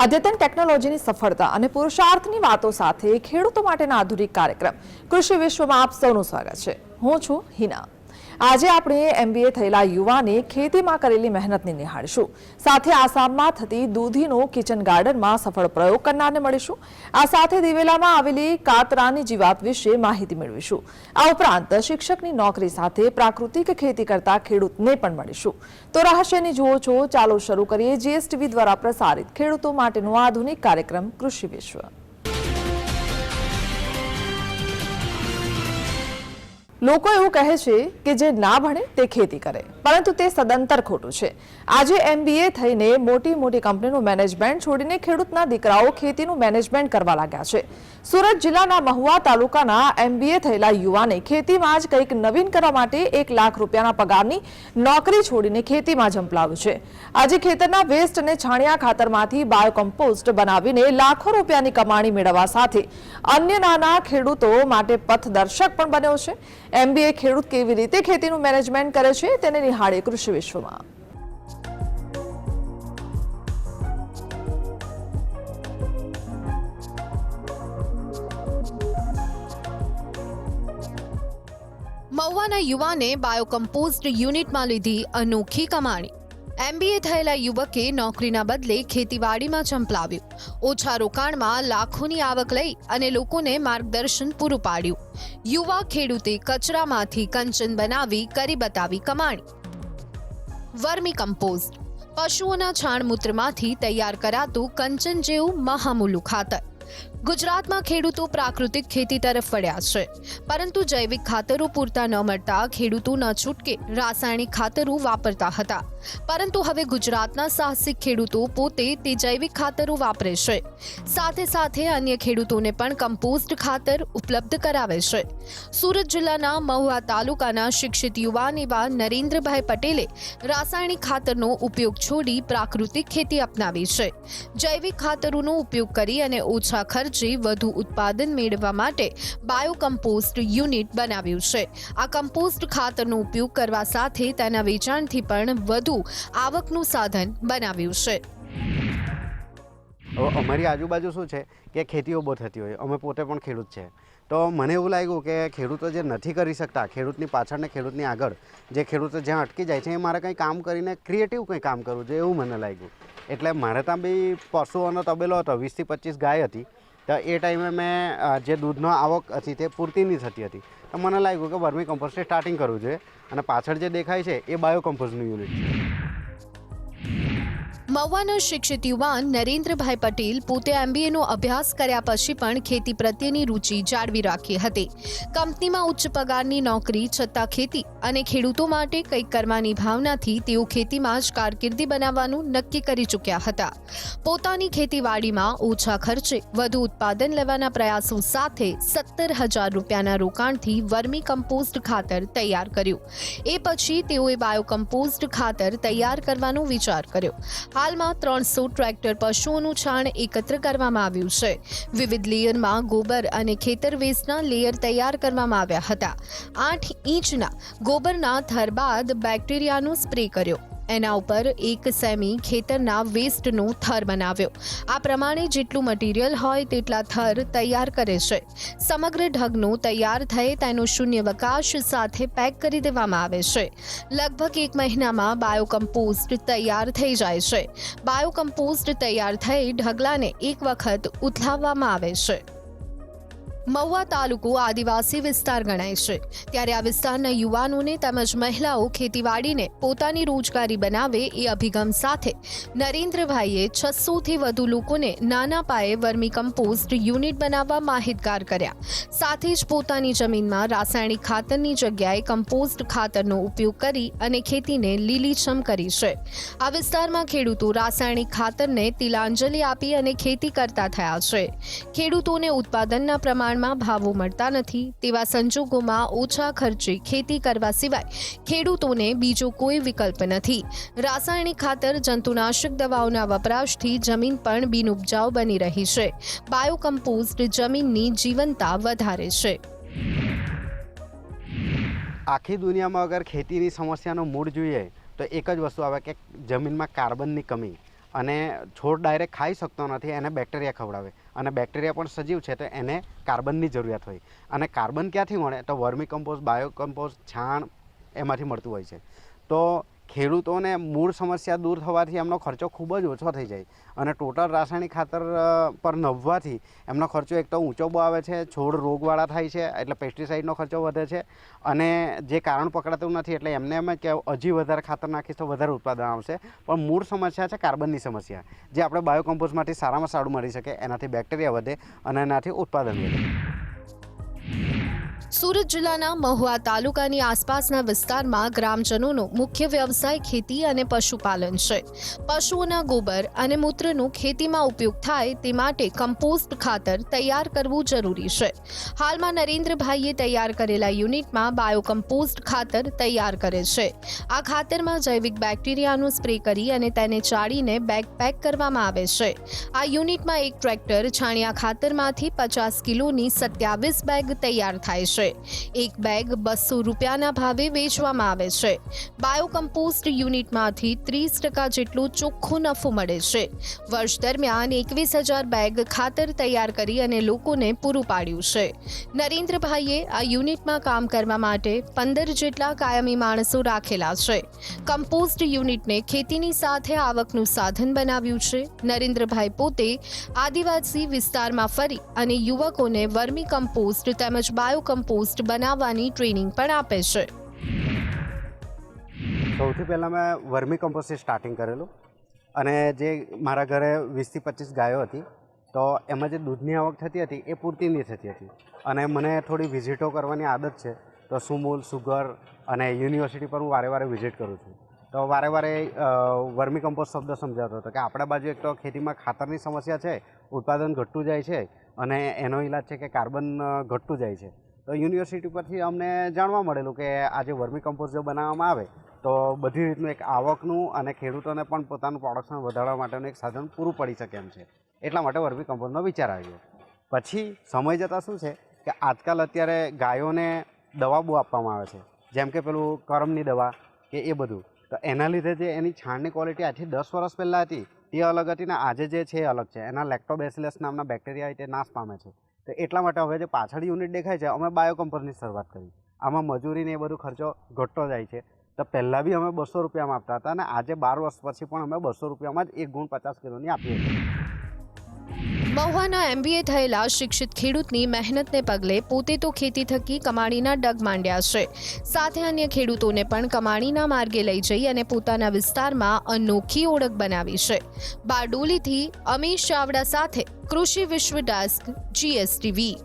અદ્યતન ટેકનોલોજીની સફળતા અને પુરુષાર્થની વાતો સાથે ખેડૂતો માટેના આધુનિક કાર્યક્રમ. કૃષિ વિશ્વમાં આપ સૌનું સ્વાગત છે. હું છું હિના. આજે આપણે એમબીએ થયેલા યુવાને ખેતીમાં કરેલી મહેનતને નિહાળીશું. સાથે આસામમાં થતી દૂધીનો કિચન ગાર્ડનમાં સફળ પ્રયોગ કરનારને મળીશું. આ સાથે દિવેલામાં આવેલી કાતરાની જીવાત વિશે માહિતી મેળવીશું. આ ઉપરાંત શિક્ષકની નોકરી સાથે પ્રાકૃતિક ખેતી કરતા ખેડૂતને પણ મળીશું. તો રહસ્યની જુઓ છો, ચાલો શરૂ કરીએ. જીએસટીવી દ્વારા પ્રસારિત ખેડૂતો માટેનો આધુનિક કાર્યક્રમ કૃષિ વિશ્વ. લોકો એવું કહે છે કે જે ના ભણે તે ખેતી કરે. પરંતુ તે સદંતર ખોટું છે. આજે એમબીએ થઈને મોટી મોટી કંપનીનું મેનેજમેન્ટ છોડીને ખેડૂતના દીકરાઓ ખેતીનું મેનેજમેન્ટ કરવા લાગ્યા છે. સુરત જિલ્લાના મહુવા તાલુકાના એમબીએ થયેલા યુવાને ખેતીમાં જ કંઈક નવીન કરવા માટે એક લાખ રૂપિયાના પગારની નોકરી છોડીને ખેતીમાં ઝંપલાવ્યું છે. આજે ખેતરના વેસ્ટ અને છાણિયા ખાતરમાંથી બાયોકમ્પોસ્ટ બનાવીને લાખો રૂપિયાની કમાણી મેળવવા સાથે અન્ય નાના ખેડૂતો માટે પથદર્શક પણ બન્યો છે. એમબીએ ખેડૂત કેવી રીતે ખેતીનું મેનેજમેન્ટ કરે છે તેને નિહાળે કૃષિ વિશ્વમાં મહુવાના યુવાને બાયોકમ્પોસ્ટ યુનિટમાં લીધી અનોખી કમાણી એમબીએ થયેલા યુવકે નોકરીના બદલે ખેતીવાડીમાં ચંપલાવ્યું ઓછા રોકાણમાં લાખોની આવક લઈ અને લોકોને માર્ગદર્શન પૂરું પાડ્યું યુવા ખેડૂતે કચરામાંથી કંચન બનાવી કરી બતાવી કમાણી વર્મી કમ્પોઝ પશુઓના છાણમૂત્રમાંથી તૈયાર કરાતું કંચન જેવું મહામૂલું ખાતર. ગુજરાતમાં ખેડૂતો પ્રાકૃતિક ખેતી તરફ વળ્યા છે. પરંતુ જૈવિક ખાતરો પૂરતા ન મળતા ખેડૂતો ન છૂટકે રાસાયણિક ખાતરો વાપરતા હતા. પરંતુ હવે ગુજરાતના સાહસિક ખેડૂતો પોતે તે જૈવિક ખાતરો વાપરે છે. સાથે સાથે અન્ય ખેડૂતોને પણ કમ્પોસ્ટ ખાતર ઉપલબ્ધ કરાવે છે. સુરત જિલ્લાના મહુવા તાલુકાના શિક્ષિત યુવાન એવા નરેન્દ્રભાઈ પટેલે રાસાયણિક ખાતરનો ઉપયોગ છોડી પ્રાકૃતિક ખેતી અપનાવી છે. જૈવિક ખાતરોનો ઉપયોગ કરી અને ઓછા ખર્ચે વધુ ઉત્પાદન મેળવવા માટે બાયો કમ્પોસ્ટ યુનિટ બનાવ્યું છે. આ કમ્પોસ્ટ ખાતરનો ઉપયોગ કરવા સાથે તેના વેચાણથી પણ વધુ આવકનું સાધન બનાવ્યું છે. અમારી આજુબાજુ શું છે કે ખેતીઓ બહુ થતી હોય. અમે પોતે પણ ખેડૂત છે. તો મને એવું લાગ્યું કે ખેડૂતો જે નથી કરી શકતા, ખેડૂતની પાછળ ને ખેડૂતની આગળ, જે ખેડૂતો જ્યાં અટકી જાય છે, એ મારે કંઈ કામ કરીને ક્રિએટિવ કંઈ કામ કરવું જોઈએ એવું મને લાગ્યું. એટલે મારે ત્યાં બી પશુઓનો તબેલો હતો, વીસથી પચીસ ગાય હતી. તો એ ટાઈમે મેં જે દૂધનો આવક હતી તે પૂરતી નહીં થતી હતી. તો મને લાગ્યું કે વર્મી કમ્પોસ્ટે સ્ટાર્ટિંગ કરવું જોઈએ અને પાછળ જે દેખાય છે એ બાયો કમ્પોસ્ટનું યુનિટ છે. મહુવાના શિક્ષિત યુવાન નરેન્દ્રભાઈ પટેલ પોતે એમબીએનો અભ્યાસ કર્યા પછી પણ ખેતી પ્રત્યેની રુચિ જાળવી રાખી હતી. કંપનીમાં ઉચ્ચ પગારની નોકરી, છતાં ખેતી અને ખેડૂતો માટે કંઈક કરવાની ભાવનાથી તેઓ ખેતીમાં જ કારકિર્દી બનાવવાનું નક્કી કરી ચૂક્યા હતા. પોતાની ખેતીવાડીમાં ઓછા ખર્ચે વધુ ઉત્પાદન લેવાના પ્રયાસો સાથે સત્તર હજાર રૂપિયાના રોકાણથી વર્મી કમ્પોસ્ટ ખાતર તૈયાર કર્યું. એ પછી તેઓએ બાયો કમ્પોસ્ટ ખાતર તૈયાર કરવાનો વિચાર કર્યો. હાલમાં ત્રણસો ટ્રેક્ટર પશુઓનું છાણ એકત્ર કરવામાં આવ્યું છે. વિવિધ લેયરમાં ગોબર અને ખેતર વેસ્ટના લેયર તૈયાર કરવામાં આવ્યા હતા. આઠ ઇંચના ગોબરના થર બાદ બેક્ટેરિયાનો સ્પ્રે કર્યો. એના ઉપર એક સેમી ખેતરના વેસ્ટનો થર બનાવ્યો. આ પ્રમાણે જેટલું મટીરિયલ હોય તેટલા થર તૈયાર કરે છે. સમગ્ર ઢગનો તૈયાર થઈ તેનો શૂન્યવકાશ સાથે પેક કરી દેવામાં આવે છે. લગભગ એક મહિનામાં બાયોકમ્પોસ્ટ તૈયાર થઈ જાય છે. બાયોકમ્પોસ્ટ તૈયાર થઈ ઢગલાને એક વખત ઉથલાવવામાં આવે છે. મહુવા તાલુકો આદિવાસી વિસ્તાર ગણાય છે. ત્યારે આ વિસ્તારના યુવાનોને તેમજ મહિલાઓ ખેતીવાડીને પોતાની રોજગારી બનાવે એ અભિગમ સાથે નરેન્દ્રભાઈએ છસોથી વધુ લોકોને નાના પાયે વર્મી કમ્પોસ્ટ યુનિટ બનાવવા માહિતગાર કર્યા. સાથે જ પોતાની જમીનમાં રાસાયણિક ખાતરની જગ્યાએ કમ્પોસ્ટ ખાતરનો ઉપયોગ કરી અને ખેતીને લીલીછમ કરી છે. આ વિસ્તારમાં ખેડૂતો રાસાયણિક ખાતરને તિલાંજલિ આપી અને ખેતી કરતા થયા છે. ખેડૂતોને ઉત્પાદનના પ્રમાણમાં ભાવો મળતા નથી, તેવા સંજોગોમાં ઓછા ખર્ચે ખેતી કરવા સિવાય ખેડૂતોને બીજો કોઈ વિકલ્પ નથી. રાસાયણિક ખાતર, જંતુનાશક દવાઓના વપરાશથી જમીન પણ બિનઉપજાઉ બની રહી છે. બાયોકમ્પોસ્ટ જમીનની જીવનતા વધારે છે. આખી દુનિયામાં અગર ખેતીની સમસ્યાનો મૂળ જોઈએ, તો એક જ વસ્તુ આવે કે જમીનમાં કાર્બનની કમી. અને છોડ ડાયરેક્ટ ખાઈ શકતો નથી, એને બેક્ટેરિયા ખવડાવે. અને બેક્ટેરિયા પણ સજીવ છે, તો એને કાર્બનની જરૂરિયાત હોય. અને કાર્બન ક્યાંથી મળે? તો વર્મી કમ્પોઝ બાયો કમ્પોઝ છાણ એમાંથી મળતું હોય છે. તો ખેડૂતોને મૂળ સમસ્યા દૂર થવાથી એમનો ખર્ચો ખૂબ જ ઓછો થઈ જાય. અને ટોટલ રાસાયણિક ખાતર પર નભવાથી એમનો ખર્ચો એક તો ઊંચો આવે છે, છોડ રોગવાળા થાય છે, એટલે પેસ્ટિસાઇડનો ખર્ચો વધે છે. અને જે કારણ પકડાતું નથી એટલે એમને એમ કે હજી વધારે ખાતર નાખીશ તો વધારે ઉત્પાદન આવશે. પણ મૂળ સમસ્યા છે કાર્બનની સમસ્યા. જે આપણે બાયોકમ્પોઝમાંથી સારામાં સારું મળી શકે, એનાથી બેક્ટેરિયા વધે અને એનાથી ઉત્પાદન વધે. સુરત જિલ્લાના મહુવા તાલુકાની આસપાસના વિસ્તારમાં ગ્રામજનોનો મુખ્ય વ્યવસાય ખેતી અને પશુપાલન છે. પશુઓના ગોબર અને મૂત્રનો ખેતીમાં ઉપયોગ થાય તે માટે કમ્પોસ્ટ ખાતર તૈયાર કરવું જરૂરી છે. હાલમાં નરેન્દ્રભાઈએ તૈયાર કરેલા યુનિટમાં બાયો કમ્પોસ્ટ ખાતર તૈયાર કરે છે. આ ખાતરમાં જૈવિક બેક્ટેરિયાનો સ્પ્રે કરી અને તેને ચાળીને બેગ પેક કરવામાં આવે છે. આ યુનિટમાં એક ટ્રેક્ટર છાણિયા ખાતરમાંથી પચાસ કિલોની સત્યાવીસ બેગ તૈયાર થાય છે. એક બેગ બસો રૂપિયાના ભાવે વેચવામાં આવે છે. બાયોકમ્પોસ્ટ યુનિટમાંથી ત્રીસ ટકા જેટલો ચોખ્ખો નફો મળે છે. વર્ષ દરમિયાન એકવીસ હજાર બેગ ખાતર તૈયાર કરી અને લોકોને પૂરું પાડ્યું છે. નરેન્દ્રભાઈએ આ યુનિટમાં કામ કરવા માટે પંદર જેટલા કાયમી માણસો રાખેલા છે. કમ્પોસ્ટ યુનિટને ખેતીની સાથે આવકનું સાધન બનાવ્યું છે. નરેન્દ્રભાઈ પોતે આદિવાસી વિસ્તારમાં ફરી અને યુવકોને વર્મી કમ્પોસ્ટ તેમજ બાયો કમ્પોસ્ટ બનાવવાની ટ્રેનિંગ પણ આપે છે. સૌથી પહેલાં મેં વર્મી કમ્પોસ્ટથી સ્ટાર્ટિંગ કરેલું અને જે મારા ઘરે વીસથી પચીસ ગાયો હતી, તો એમાં જે દૂધની આવક થતી હતી એ પૂરતી નહીં થતી હતી. અને મને થોડી વિઝિટો કરવાની આદત છે, તો સુમૂલ, સુગર અને યુનિવર્સિટી પર હું વારે વારે વિઝિટ કરું છું. તો વારે વારે વર્મી કમ્પોસ્ટ શબ્દ સમજાતો હતો કે આપણા બાજુ એક તો ખેતીમાં ખાતરની સમસ્યા છે, ઉત્પાદન ઘટતું જાય છે અને એનો ઈલાજ છે કે કાર્બન ઘટતું જાય છે. તો યુનિવર્સિટી પરથી અમને જાણવા મળેલું કે આ જે વર્મી કમ્પોઝ જો બનાવવામાં આવે, તો બધી રીતનું એક આવકનું અને ખેડૂતોને પણ પોતાનું પ્રોડક્શન વધારવા માટેનું એક સાધન પૂરું પડી શકે એમ છે. એટલા માટે વર્મી કમ્પોઝનો વિચાર આવ્યો. પછી સમય જતાં શું છે કે આજકાલ અત્યારે ગાયોને દવા બહુ આપવામાં આવે છે. જેમ કે પેલું કરમની દવા કે એ બધું. તો એના લીધે જે એની છાણની ક્વોલિટી આજથી દસ વર્ષ પહેલાં હતી, તે અલગ હતી ને આજે જે છે એ અલગ છે. એના લેક્ટોબેસિલસ નામના બેક્ટેરિયા તે નાશ પામે છે. તો એટલા માટે હવે જે પાછળ યુનિટ દેખાય છે, અમે બાયોકમ્પોસ્ટની શરૂઆત કરી. આમાં મજૂરીને એ બધું ખર્ચો ઘટતો જાય છે. તો પહેલાં બી અમે બસો રૂપિયામાં આપતા હતા અને આજે બાર વર્ષ પછી પણ અમે બસો રૂપિયામાં જ એક ગુણ પચાસ કિલોની આપીએ છીએ. મહુવાના એમબીએ થયેલા શિક્ષિત ખેડૂતની મહેનતને પગલે પોતે તો ખેતી થકી કમાણીના ડગ માંડ્યા છે. સાથે અન્ય ખેડૂતોને પણ કમાણીના માર્ગે લઈ જઈ અને પોતાના વિસ્તારમાં અનોખી ઓળખ બનાવી છે. બારડોલીથી અમીશ ચાવડા સાથે કૃષિ વિશ્વ ડેસ્ક, જીએસટીવી.